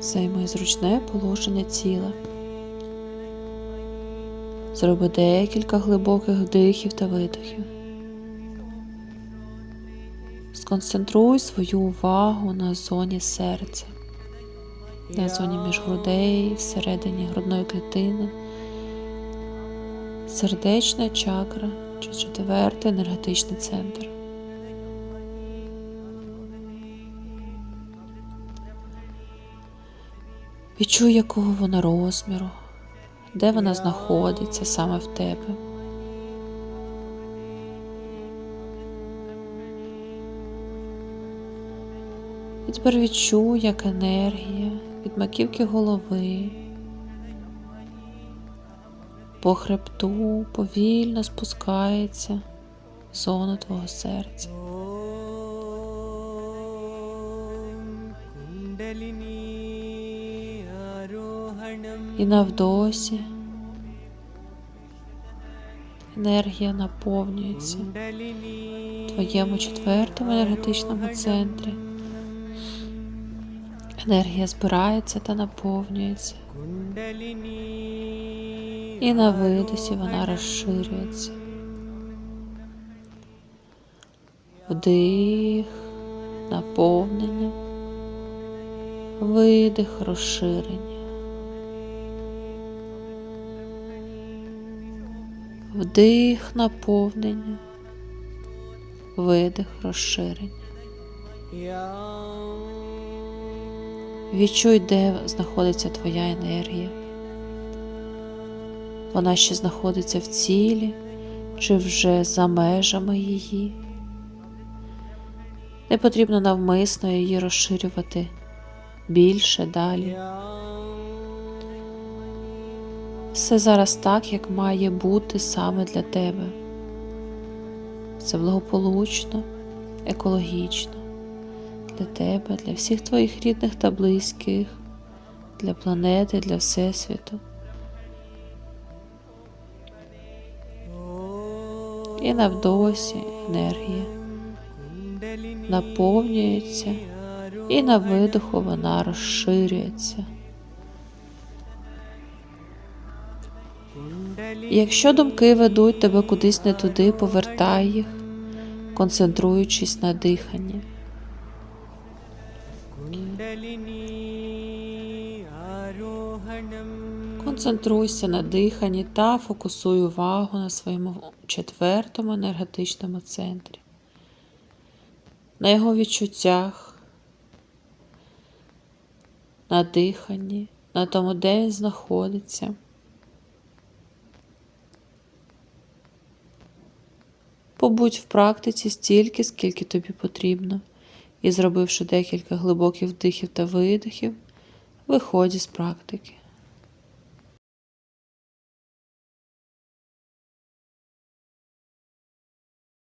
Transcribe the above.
Займи зручне положення тіла. Зроби декілька глибоких вдихів та видихів. Сконцентруй свою увагу на зоні серця, на зоні між грудей, всередині грудної клітини, сердечна чакра чи четвертий енергетичний центр. Відчуй, якого вона розміру, де вона знаходиться саме в тебе. І тепер відчуй, як енергія від маківки голови по хребту повільно спускається в зону твого серця і на вдосі енергія наповнюється в твоєму четвертому енергетичному центрі. Енергія збирається та наповнюється. І на видосі вона розширюється. Вдих, наповнення, видих, розширення. Вдих, наповнення, видих, розширення. Відчуй, де знаходиться твоя енергія. Вона ще знаходиться в цілі чи вже за межами її. Не потрібно навмисно її розширювати більше далі. Все зараз так, як має бути саме для тебе. Це благополучно, екологічно для тебе, для всіх твоїх рідних та близьких, для планети, для Всесвіту. І навдосі енергія наповнюється, і на видоху вона розширюється. Якщо думки ведуть тебе кудись не туди, повертай їх, концентруючись на диханні. Концентруйся на диханні та фокусуй увагу на своєму четвертому енергетичному центрі, на його відчуттях, на диханні, на тому, де він знаходиться. Побудь в практиці стільки, скільки тобі потрібно, і зробивши декілька глибоких вдихів та видихів, виходь з практики.